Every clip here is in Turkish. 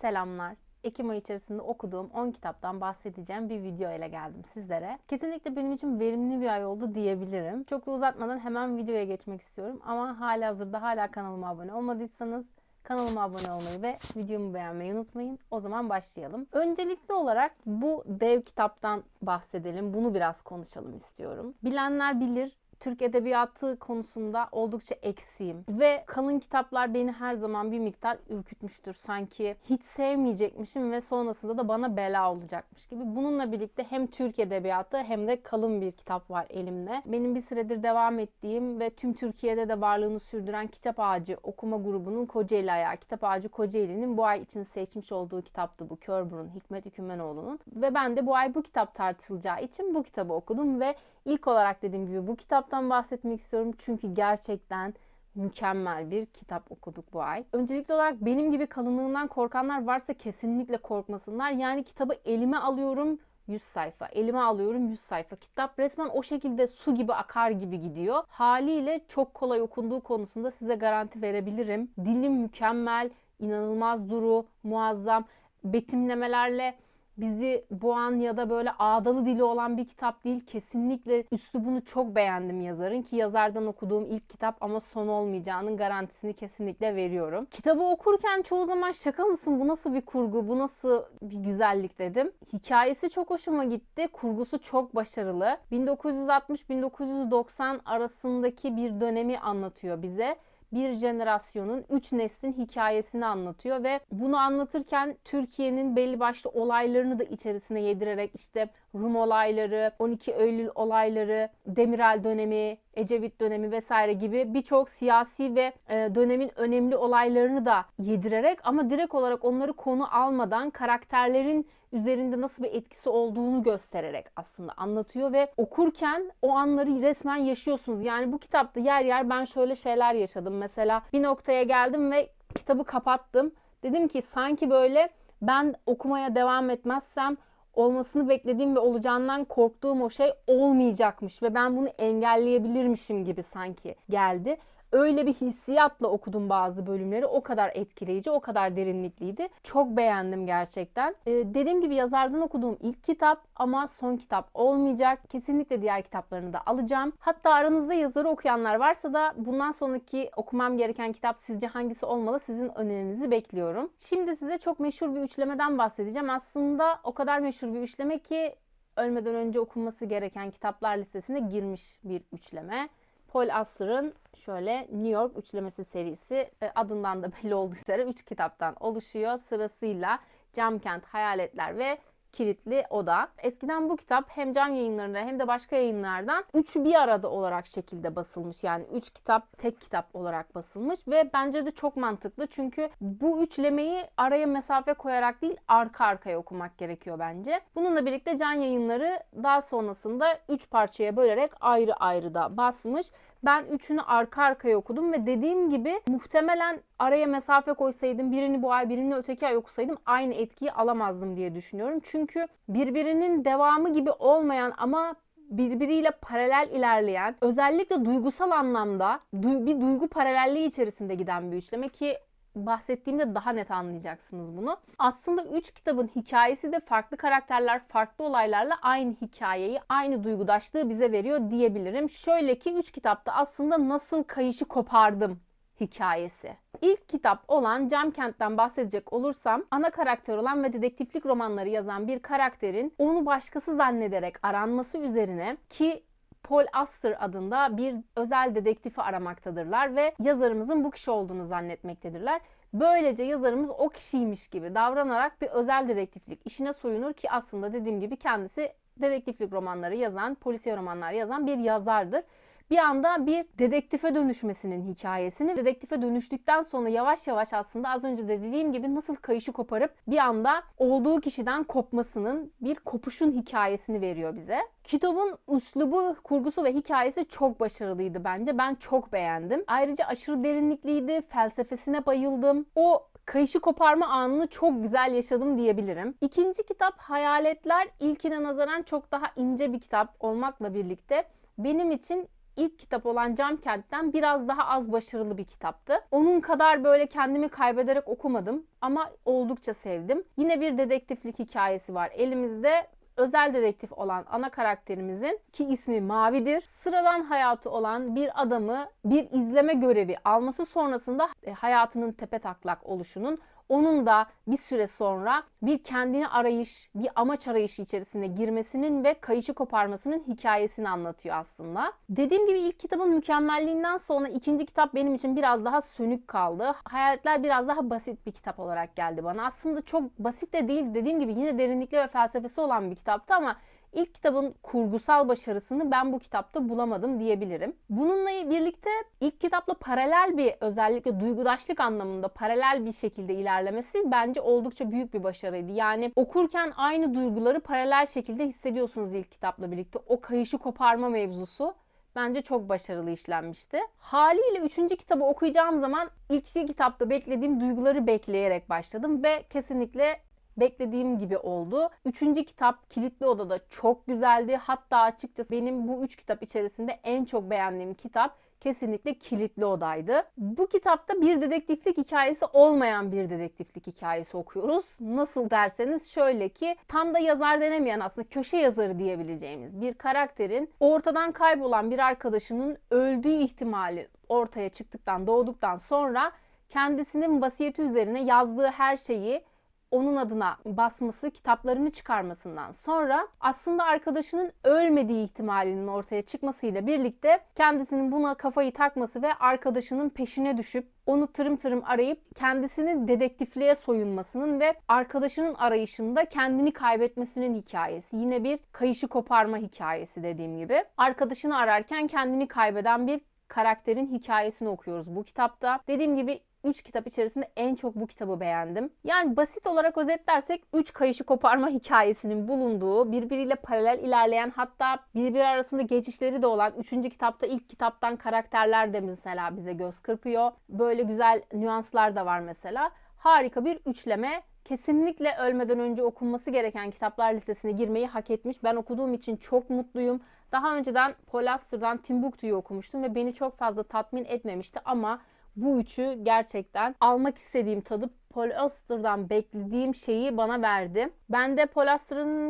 Selamlar. Ekim ayı içerisinde okuduğum 10 kitaptan bahsedeceğim bir video ile geldim sizlere. Kesinlikle benim için verimli bir ay oldu diyebilirim. Çok da uzatmadan hemen videoya geçmek istiyorum. Ama hala hazırda hala kanalıma abone olmadıysanız kanalıma abone olmayı ve videomu beğenmeyi unutmayın. O zaman başlayalım. Öncelikli olarak bu dev kitaptan bahsedelim. Bunu biraz konuşalım istiyorum. Bilenler bilir Türk Edebiyatı konusunda oldukça eksiğim. Ve kalın kitaplar beni her zaman bir miktar ürkütmüştür. Sanki hiç sevmeyecekmişim ve sonrasında da bana bela olacakmış gibi. Bununla birlikte hem Türk Edebiyatı hem de kalın bir kitap var elimde. Benim bir süredir devam ettiğim ve tüm Türkiye'de de varlığını sürdüren Kitap Ağacı okuma grubunun Kocaeli Ayağı. Kitap Ağacı Kocaeli'nin bu ay için seçmiş olduğu kitaptı bu Körburun Hikmet Hükümenoğlu'nun. Ve ben de bu ay bu kitap tartışılacağı için bu kitabı okudum ve ilk olarak dediğim gibi bu kitaptan bahsetmek istiyorum. Çünkü gerçekten mükemmel bir kitap okuduk bu ay. Öncelikli olarak benim gibi kalınlığından korkanlar varsa kesinlikle korkmasınlar. Yani kitabı elime alıyorum 100 sayfa. Elime alıyorum 100 sayfa. Kitap resmen o şekilde su gibi akar gibi gidiyor. Haliyle çok kolay okunduğu konusunda size garanti verebilirim. Dilim mükemmel, inanılmaz duru, muazzam betimlemelerle bizi boğan ya da böyle ağdalı dili olan bir kitap değil. Kesinlikle üslubunu çok beğendim yazarın ki yazardan okuduğum ilk kitap ama son olmayacağının garantisini kesinlikle veriyorum. Kitabı okurken çoğu zaman şaka mısın bu nasıl bir kurgu bu nasıl bir güzellik dedim. Hikayesi çok hoşuma gitti. Kurgusu çok başarılı. 1960-1990 arasındaki bir dönemi anlatıyor bize bir jenerasyonun, üç neslin hikayesini anlatıyor ve bunu anlatırken Türkiye'nin belli başlı olaylarını da içerisine yedirerek işte Rum olayları, 12 Eylül olayları, Demirel dönemi, Ecevit dönemi vesaire gibi birçok siyasi ve e, dönemin önemli olaylarını da yedirerek ama direkt olarak onları konu almadan karakterlerin üzerinde nasıl bir etkisi olduğunu göstererek aslında anlatıyor ve okurken o anları resmen yaşıyorsunuz. Yani bu kitapta yer yer ben şöyle şeyler yaşadım. Mesela bir noktaya geldim ve kitabı kapattım. Dedim ki sanki böyle ben okumaya devam etmezsem olmasını beklediğim ve olacağından korktuğum o şey olmayacakmış ve ben bunu engelleyebilirmişim gibi sanki geldi. Öyle bir hissiyatla okudum bazı bölümleri. O kadar etkileyici, o kadar derinlikliydi. Çok beğendim gerçekten. Ee, dediğim gibi yazardan okuduğum ilk kitap ama son kitap olmayacak. Kesinlikle diğer kitaplarını da alacağım. Hatta aranızda yazarı okuyanlar varsa da bundan sonraki okumam gereken kitap sizce hangisi olmalı? Sizin önerinizi bekliyorum. Şimdi size çok meşhur bir üçlemeden bahsedeceğim. Aslında o kadar meşhur bir üçleme ki ölmeden önce okunması gereken kitaplar listesine girmiş bir üçleme. Paul Auster'ın şöyle New York üçlemesi serisi e, adından da belli olduğu üzere 3 kitaptan oluşuyor. Sırasıyla Camkent, Hayaletler ve Kilitli Oda. Eskiden bu kitap hem cam yayınlarında hem de başka yayınlardan üçü bir arada olarak şekilde basılmış. Yani üç kitap tek kitap olarak basılmış ve bence de çok mantıklı. Çünkü bu üçlemeyi araya mesafe koyarak değil arka arkaya okumak gerekiyor bence. Bununla birlikte can yayınları daha sonrasında üç parçaya bölerek ayrı ayrı da basmış. Ben üçünü arka arkaya okudum ve dediğim gibi muhtemelen araya mesafe koysaydım birini bu ay birini öteki ay okusaydım aynı etkiyi alamazdım diye düşünüyorum. Çünkü birbirinin devamı gibi olmayan ama birbiriyle paralel ilerleyen, özellikle duygusal anlamda bir duygu paralelliği içerisinde giden bir üçleme ki bahsettiğimde daha net anlayacaksınız bunu. Aslında 3 kitabın hikayesi de farklı karakterler, farklı olaylarla aynı hikayeyi, aynı duygudaşlığı bize veriyor diyebilirim. Şöyle ki 3 kitapta aslında nasıl kayışı kopardım hikayesi. İlk kitap olan Camkent'ten bahsedecek olursam ana karakter olan ve dedektiflik romanları yazan bir karakterin onu başkası zannederek aranması üzerine ki Paul Auster adında bir özel dedektifi aramaktadırlar ve yazarımızın bu kişi olduğunu zannetmektedirler. Böylece yazarımız o kişiymiş gibi davranarak bir özel dedektiflik işine soyunur ki aslında dediğim gibi kendisi dedektiflik romanları yazan, polisiye romanlar yazan bir yazardır bir anda bir dedektife dönüşmesinin hikayesini, dedektife dönüştükten sonra yavaş yavaş aslında az önce de dediğim gibi nasıl kayışı koparıp bir anda olduğu kişiden kopmasının bir kopuşun hikayesini veriyor bize. Kitabın üslubu, kurgusu ve hikayesi çok başarılıydı bence. Ben çok beğendim. Ayrıca aşırı derinlikliydi. Felsefesine bayıldım. O kayışı koparma anını çok güzel yaşadım diyebilirim. İkinci kitap Hayaletler ilkine nazaran çok daha ince bir kitap olmakla birlikte benim için ilk kitap olan Cam Kent'ten biraz daha az başarılı bir kitaptı. Onun kadar böyle kendimi kaybederek okumadım ama oldukça sevdim. Yine bir dedektiflik hikayesi var elimizde özel dedektif olan ana karakterimizin ki ismi Mavi'dir. Sıradan hayatı olan bir adamı bir izleme görevi alması sonrasında e, hayatının tepe taklak oluşunun onun da bir süre sonra bir kendini arayış, bir amaç arayışı içerisine girmesinin ve kayışı koparmasının hikayesini anlatıyor aslında. Dediğim gibi ilk kitabın mükemmelliğinden sonra ikinci kitap benim için biraz daha sönük kaldı. Hayaletler biraz daha basit bir kitap olarak geldi bana. Aslında çok basit de değil dediğim gibi yine derinlikli ve felsefesi olan bir kitaptı ama İlk kitabın kurgusal başarısını ben bu kitapta bulamadım diyebilirim. Bununla birlikte ilk kitapla paralel bir özellikle duygudaşlık anlamında paralel bir şekilde ilerlemesi bence oldukça büyük bir başarıydı. Yani okurken aynı duyguları paralel şekilde hissediyorsunuz ilk kitapla birlikte. O kayışı koparma mevzusu bence çok başarılı işlenmişti. Haliyle üçüncü kitabı okuyacağım zaman ilk iki kitapta beklediğim duyguları bekleyerek başladım ve kesinlikle beklediğim gibi oldu. Üçüncü kitap Kilitli Oda'da çok güzeldi. Hatta açıkçası benim bu üç kitap içerisinde en çok beğendiğim kitap kesinlikle Kilitli Oda'ydı. Bu kitapta bir dedektiflik hikayesi olmayan bir dedektiflik hikayesi okuyoruz. Nasıl derseniz şöyle ki tam da yazar denemeyen aslında köşe yazarı diyebileceğimiz bir karakterin ortadan kaybolan bir arkadaşının öldüğü ihtimali ortaya çıktıktan doğduktan sonra kendisinin vasiyeti üzerine yazdığı her şeyi onun adına basması, kitaplarını çıkarmasından sonra aslında arkadaşının ölmediği ihtimalinin ortaya çıkmasıyla birlikte kendisinin buna kafayı takması ve arkadaşının peşine düşüp onu tırım tırım arayıp kendisinin dedektifliğe soyunmasının ve arkadaşının arayışında kendini kaybetmesinin hikayesi. Yine bir kayışı koparma hikayesi dediğim gibi. Arkadaşını ararken kendini kaybeden bir karakterin hikayesini okuyoruz bu kitapta. Dediğim gibi 3 kitap içerisinde en çok bu kitabı beğendim. Yani basit olarak özetlersek 3 kayışı koparma hikayesinin bulunduğu, birbiriyle paralel ilerleyen hatta birbiri arasında geçişleri de olan 3. kitapta ilk kitaptan karakterler de mesela bize göz kırpıyor. Böyle güzel nüanslar da var mesela. Harika bir üçleme kesinlikle ölmeden önce okunması gereken kitaplar listesine girmeyi hak etmiş. Ben okuduğum için çok mutluyum. Daha önceden Paul Auster'dan Timbuktu'yu okumuştum ve beni çok fazla tatmin etmemişti ama bu üçü gerçekten almak istediğim tadı Paul beklediğim şeyi bana verdi. Ben de Paul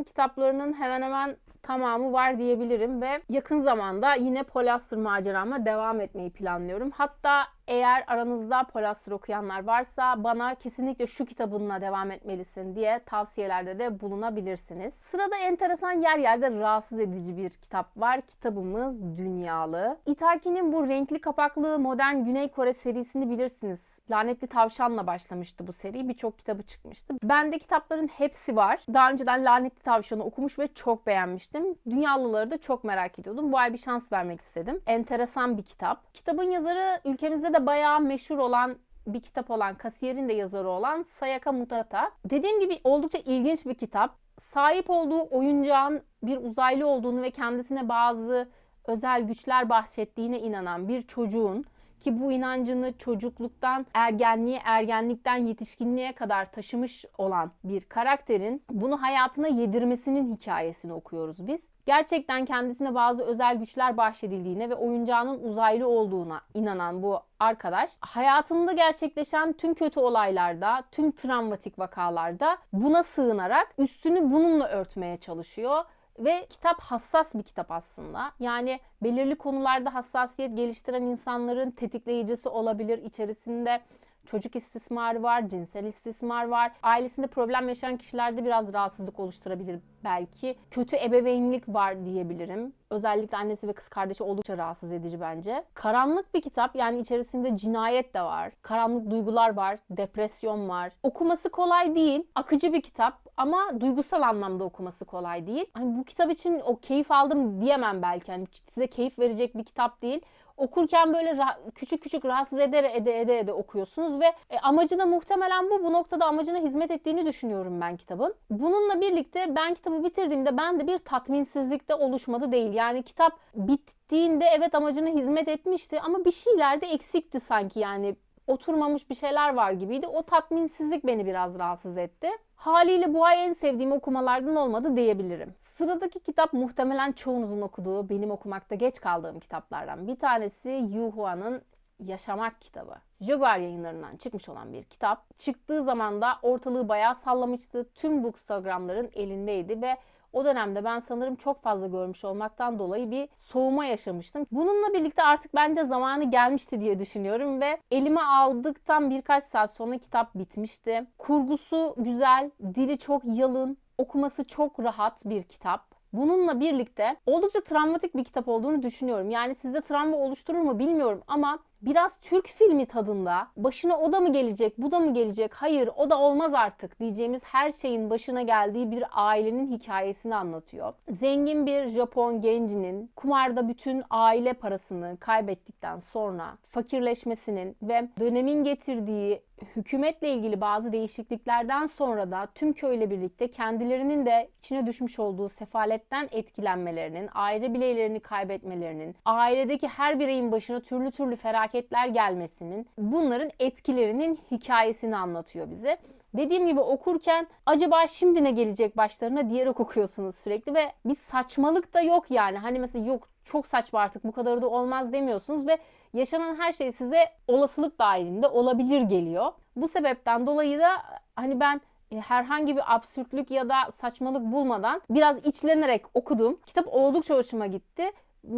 kitaplarının hemen hemen tamamı var diyebilirim ve yakın zamanda yine Paul Auster macerama devam etmeyi planlıyorum. Hatta eğer aranızda Polastir okuyanlar varsa bana kesinlikle şu kitabınla devam etmelisin diye tavsiyelerde de bulunabilirsiniz. Sırada enteresan yer yerde rahatsız edici bir kitap var. Kitabımız Dünyalı. Itaki'nin bu renkli kapaklı modern Güney Kore serisini bilirsiniz. Lanetli Tavşan'la başlamıştı bu seri. Birçok kitabı çıkmıştı. Bende kitapların hepsi var. Daha önceden Lanetli Tavşan'ı okumuş ve çok beğenmiştim. Dünyalıları da çok merak ediyordum. Bu ay bir şans vermek istedim. Enteresan bir kitap. Kitabın yazarı ülkemizde de bayağı meşhur olan bir kitap olan, kasiyerin de yazarı olan Sayaka Mutarata. Dediğim gibi oldukça ilginç bir kitap. Sahip olduğu oyuncağın bir uzaylı olduğunu ve kendisine bazı özel güçler bahsettiğine inanan bir çocuğun ki bu inancını çocukluktan ergenliğe, ergenlikten yetişkinliğe kadar taşımış olan bir karakterin bunu hayatına yedirmesinin hikayesini okuyoruz biz. Gerçekten kendisine bazı özel güçler bahşedildiğine ve oyuncağının uzaylı olduğuna inanan bu arkadaş hayatında gerçekleşen tüm kötü olaylarda, tüm travmatik vakalarda buna sığınarak üstünü bununla örtmeye çalışıyor ve kitap hassas bir kitap aslında. Yani belirli konularda hassasiyet geliştiren insanların tetikleyicisi olabilir. İçerisinde çocuk istismarı var, cinsel istismar var. Ailesinde problem yaşayan kişilerde biraz rahatsızlık oluşturabilir belki. Kötü ebeveynlik var diyebilirim. Özellikle annesi ve kız kardeşi oldukça rahatsız edici bence. Karanlık bir kitap yani içerisinde cinayet de var. Karanlık duygular var, depresyon var. Okuması kolay değil. Akıcı bir kitap ama duygusal anlamda okuması kolay değil. Hani bu kitap için o keyif aldım diyemem belki. Hani size keyif verecek bir kitap değil okurken böyle küçük küçük rahatsız ede ede ede ede okuyorsunuz ve e, amacı da muhtemelen bu. Bu noktada amacına hizmet ettiğini düşünüyorum ben kitabın. Bununla birlikte ben kitabı bitirdiğimde ben de bir tatminsizlik de oluşmadı değil. Yani kitap bittiğinde evet amacına hizmet etmişti ama bir şeyler de eksikti sanki yani oturmamış bir şeyler var gibiydi. O tatminsizlik beni biraz rahatsız etti. Haliyle bu ay en sevdiğim okumalardan olmadı diyebilirim. Sıradaki kitap muhtemelen çoğunuzun okuduğu, benim okumakta geç kaldığım kitaplardan bir tanesi Yu Hua'nın Yaşamak kitabı. Jaguar yayınlarından çıkmış olan bir kitap. Çıktığı zaman da ortalığı bayağı sallamıştı. Tüm bookstagramların elindeydi ve o dönemde ben sanırım çok fazla görmüş olmaktan dolayı bir soğuma yaşamıştım. Bununla birlikte artık bence zamanı gelmişti diye düşünüyorum ve elime aldıktan birkaç saat sonra kitap bitmişti. Kurgusu güzel, dili çok yalın, okuması çok rahat bir kitap. Bununla birlikte oldukça travmatik bir kitap olduğunu düşünüyorum. Yani sizde travma oluşturur mu bilmiyorum ama biraz Türk filmi tadında başına o da mı gelecek, bu da mı gelecek, hayır o da olmaz artık diyeceğimiz her şeyin başına geldiği bir ailenin hikayesini anlatıyor. Zengin bir Japon gencinin kumarda bütün aile parasını kaybettikten sonra fakirleşmesinin ve dönemin getirdiği hükümetle ilgili bazı değişikliklerden sonra da tüm köyle birlikte kendilerinin de içine düşmüş olduğu sefaletten etkilenmelerinin, aile bireylerini kaybetmelerinin, ailedeki her bireyin başına türlü türlü felaketler gelmesinin, bunların etkilerinin hikayesini anlatıyor bize. Dediğim gibi okurken acaba şimdi ne gelecek başlarına diyerek okuyorsunuz sürekli ve bir saçmalık da yok yani. Hani mesela yok çok saçma artık bu kadarı da olmaz demiyorsunuz ve yaşanan her şey size olasılık dahilinde olabilir geliyor. Bu sebepten dolayı da hani ben e, herhangi bir absürtlük ya da saçmalık bulmadan biraz içlenerek okudum. Kitap oldukça hoşuma gitti.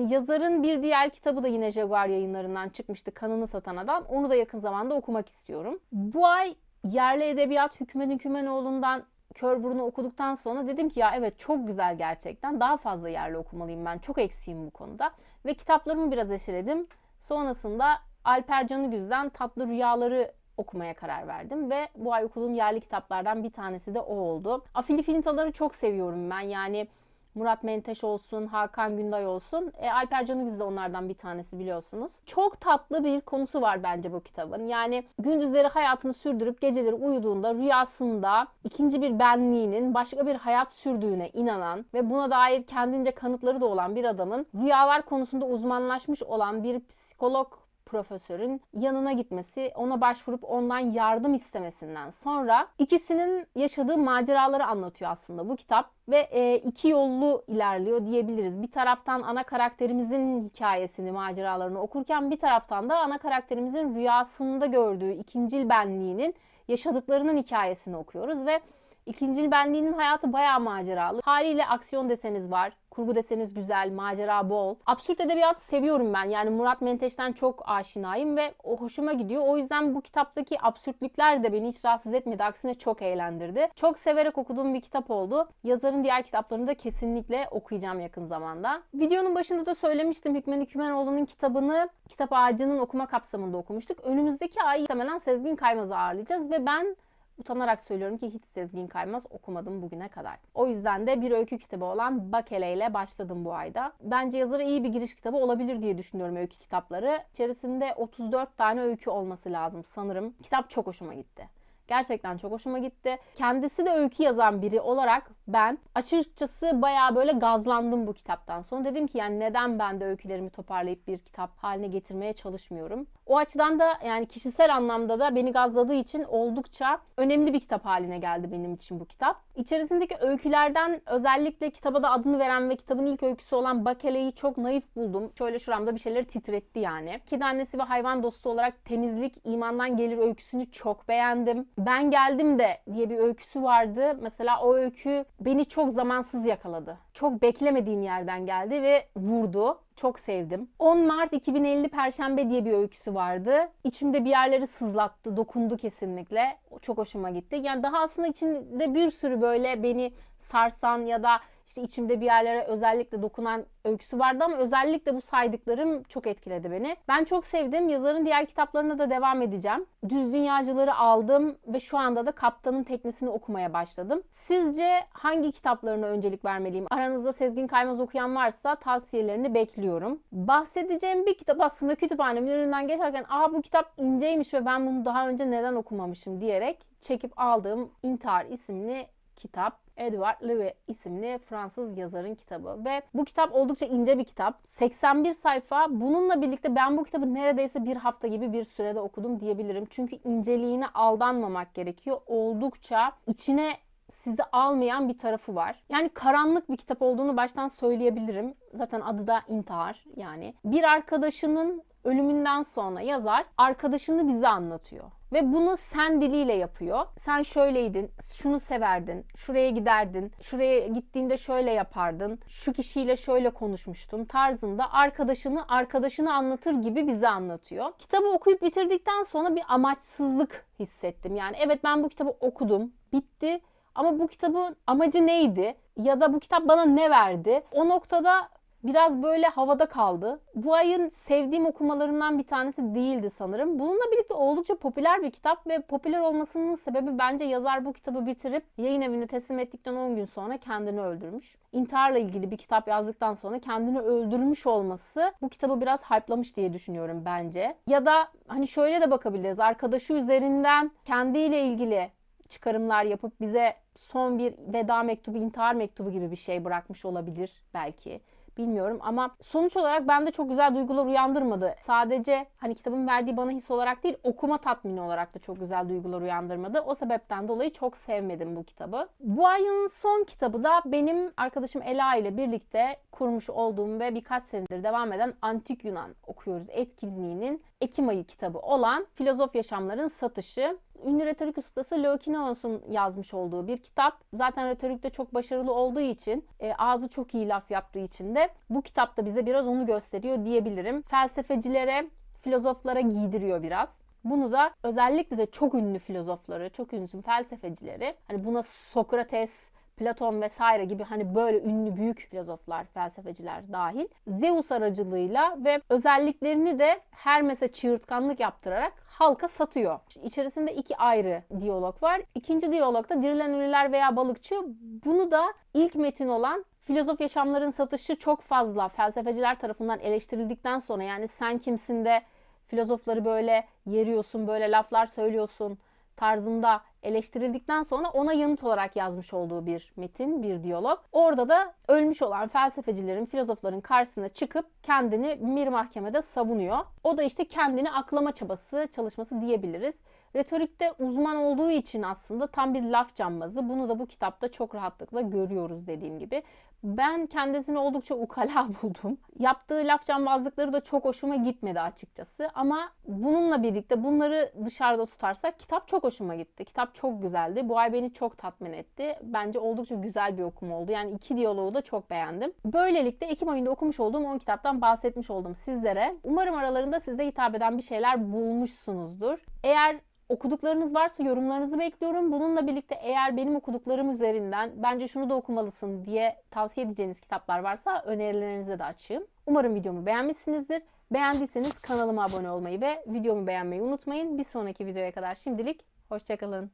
Yazarın bir diğer kitabı da yine Jaguar yayınlarından çıkmıştı. Kanını Satan Adam. Onu da yakın zamanda okumak istiyorum. Bu ay yerli edebiyat Hükümet Hükümenoğlu'ndan Kör Burnu okuduktan sonra dedim ki ya evet çok güzel gerçekten. Daha fazla yerli okumalıyım ben. Çok eksiğim bu konuda. Ve kitaplarımı biraz eşeledim. Sonrasında Alper Canıgüz'den Tatlı Rüyaları okumaya karar verdim ve bu ay okuduğum yerli kitaplardan bir tanesi de o oldu. Afili Fintaları çok seviyorum ben. Yani Murat Menteş olsun, Hakan Günday olsun. E, Alper Canıgüz de onlardan bir tanesi biliyorsunuz. Çok tatlı bir konusu var bence bu kitabın. Yani gündüzleri hayatını sürdürüp geceleri uyuduğunda rüyasında ikinci bir benliğinin başka bir hayat sürdüğüne inanan ve buna dair kendince kanıtları da olan bir adamın rüyalar konusunda uzmanlaşmış olan bir psikolog profesörün yanına gitmesi, ona başvurup ondan yardım istemesinden sonra ikisinin yaşadığı maceraları anlatıyor aslında bu kitap ve e, iki yollu ilerliyor diyebiliriz. Bir taraftan ana karakterimizin hikayesini, maceralarını okurken bir taraftan da ana karakterimizin rüyasında gördüğü ikincil benliğinin yaşadıklarının hikayesini okuyoruz ve ikincil benliğinin hayatı bayağı maceralı. Haliyle aksiyon deseniz var, Kurgu deseniz güzel, macera bol. Absürt edebiyatı seviyorum ben. Yani Murat Menteş'ten çok aşinayım ve o hoşuma gidiyor. O yüzden bu kitaptaki absürtlükler de beni hiç rahatsız etmedi. Aksine çok eğlendirdi. Çok severek okuduğum bir kitap oldu. Yazarın diğer kitaplarını da kesinlikle okuyacağım yakın zamanda. Videonun başında da söylemiştim Hükmen Hükmenoğlu'nun kitabını Kitap Ağacı'nın okuma kapsamında okumuştuk. Önümüzdeki ay muhtemelen Sezgin Kaymaz'ı ağırlayacağız ve ben Utanarak söylüyorum ki hiç Sezgin Kaymaz okumadım bugüne kadar. O yüzden de bir öykü kitabı olan Bakele ile başladım bu ayda. Bence yazara iyi bir giriş kitabı olabilir diye düşünüyorum öykü kitapları. İçerisinde 34 tane öykü olması lazım sanırım. Kitap çok hoşuma gitti. Gerçekten çok hoşuma gitti. Kendisi de öykü yazan biri olarak ben açıkçası baya böyle gazlandım bu kitaptan sonra. Dedim ki yani neden ben de öykülerimi toparlayıp bir kitap haline getirmeye çalışmıyorum. O açıdan da yani kişisel anlamda da beni gazladığı için oldukça önemli bir kitap haline geldi benim için bu kitap. İçerisindeki öykülerden özellikle kitaba da adını veren ve kitabın ilk öyküsü olan Bakele'yi çok naif buldum. Şöyle şuramda bir şeyleri titretti yani. Kedi annesi ve hayvan dostu olarak temizlik imandan gelir öyküsünü çok beğendim. Ben geldim de diye bir öyküsü vardı. Mesela o öykü beni çok zamansız yakaladı. Çok beklemediğim yerden geldi ve vurdu. Çok sevdim. 10 Mart 2050 Perşembe diye bir öyküsü vardı. İçimde bir yerleri sızlattı, dokundu kesinlikle. Çok hoşuma gitti. Yani daha aslında içinde bir sürü böyle beni sarsan ya da işte içimde bir yerlere özellikle dokunan öyküsü vardı ama özellikle bu saydıklarım çok etkiledi beni. Ben çok sevdim. Yazarın diğer kitaplarına da devam edeceğim. Düz Dünyacıları aldım ve şu anda da Kaptanın Teknesini okumaya başladım. Sizce hangi kitaplarına öncelik vermeliyim? Aranızda Sezgin Kaymaz okuyan varsa tavsiyelerini bekliyorum. Bahsedeceğim bir kitap aslında kütüphanemin önünden geçerken aa bu kitap inceymiş ve ben bunu daha önce neden okumamışım diyerek çekip aldığım İntihar isimli kitap. Edward Lewy isimli Fransız yazarın kitabı ve bu kitap oldukça ince bir kitap. 81 sayfa. Bununla birlikte ben bu kitabı neredeyse bir hafta gibi bir sürede okudum diyebilirim. Çünkü inceliğine aldanmamak gerekiyor. Oldukça içine sizi almayan bir tarafı var. Yani karanlık bir kitap olduğunu baştan söyleyebilirim. Zaten adı da intihar yani. Bir arkadaşının ölümünden sonra yazar arkadaşını bize anlatıyor. Ve bunu sen diliyle yapıyor. Sen şöyleydin, şunu severdin, şuraya giderdin, şuraya gittiğinde şöyle yapardın, şu kişiyle şöyle konuşmuştun tarzında arkadaşını arkadaşını anlatır gibi bize anlatıyor. Kitabı okuyup bitirdikten sonra bir amaçsızlık hissettim. Yani evet ben bu kitabı okudum, bitti ama bu kitabın amacı neydi? Ya da bu kitap bana ne verdi? O noktada biraz böyle havada kaldı. Bu ayın sevdiğim okumalarından bir tanesi değildi sanırım. Bununla birlikte oldukça popüler bir kitap ve popüler olmasının sebebi bence yazar bu kitabı bitirip yayın evine teslim ettikten 10 gün sonra kendini öldürmüş. İntiharla ilgili bir kitap yazdıktan sonra kendini öldürmüş olması bu kitabı biraz hype'lamış diye düşünüyorum bence. Ya da hani şöyle de bakabiliriz. Arkadaşı üzerinden kendiyle ilgili çıkarımlar yapıp bize son bir veda mektubu, intihar mektubu gibi bir şey bırakmış olabilir belki. Bilmiyorum ama sonuç olarak bende çok güzel duygular uyandırmadı. Sadece hani kitabın verdiği bana his olarak değil okuma tatmini olarak da çok güzel duygular uyandırmadı. O sebepten dolayı çok sevmedim bu kitabı. Bu ayın son kitabı da benim arkadaşım Ela ile birlikte kurmuş olduğum ve birkaç senedir devam eden Antik Yunan okuyoruz etkinliğinin Ekim ayı kitabı olan Filozof Yaşamların Satışı. Ünlü retorik ustası Leokinos'un yazmış olduğu bir kitap. Zaten retorikte çok başarılı olduğu için, e, ağzı çok iyi laf yaptığı için de bu kitap da bize biraz onu gösteriyor diyebilirim. Felsefecilere, filozoflara giydiriyor biraz. Bunu da özellikle de çok ünlü filozofları, çok ünlü felsefecileri, hani buna Sokrates, Platon vesaire gibi hani böyle ünlü büyük filozoflar, felsefeciler dahil Zeus aracılığıyla ve özelliklerini de Hermes'e çığırtkanlık yaptırarak halka satıyor. İçerisinde iki ayrı diyalog var. İkinci diyalogda dirilen ölüler veya balıkçı bunu da ilk metin olan Filozof yaşamların satışı çok fazla felsefeciler tarafından eleştirildikten sonra yani sen kimsin de filozofları böyle yeriyorsun, böyle laflar söylüyorsun tarzında eleştirildikten sonra ona yanıt olarak yazmış olduğu bir metin, bir diyalog. Orada da ölmüş olan felsefecilerin, filozofların karşısına çıkıp kendini bir mahkemede savunuyor. O da işte kendini aklama çabası, çalışması diyebiliriz. Retorikte uzman olduğu için aslında tam bir laf cambazı. Bunu da bu kitapta çok rahatlıkla görüyoruz dediğim gibi. Ben kendisini oldukça ukala buldum. Yaptığı laf cambazlıkları da çok hoşuma gitmedi açıkçası. Ama bununla birlikte bunları dışarıda tutarsak kitap çok hoşuma gitti. Kitap çok güzeldi. Bu ay beni çok tatmin etti. Bence oldukça güzel bir okum oldu. Yani iki diyaloğu da çok beğendim. Böylelikle Ekim ayında okumuş olduğum 10 kitaptan bahsetmiş oldum sizlere. Umarım aralarında size hitap eden bir şeyler bulmuşsunuzdur. Eğer okuduklarınız varsa yorumlarınızı bekliyorum. Bununla birlikte eğer benim okuduklarım üzerinden bence şunu da okumalısın diye tavsiye edeceğiniz kitaplar varsa önerilerinize de açığım. Umarım videomu beğenmişsinizdir. Beğendiyseniz kanalıma abone olmayı ve videomu beğenmeyi unutmayın. Bir sonraki videoya kadar şimdilik hoşçakalın.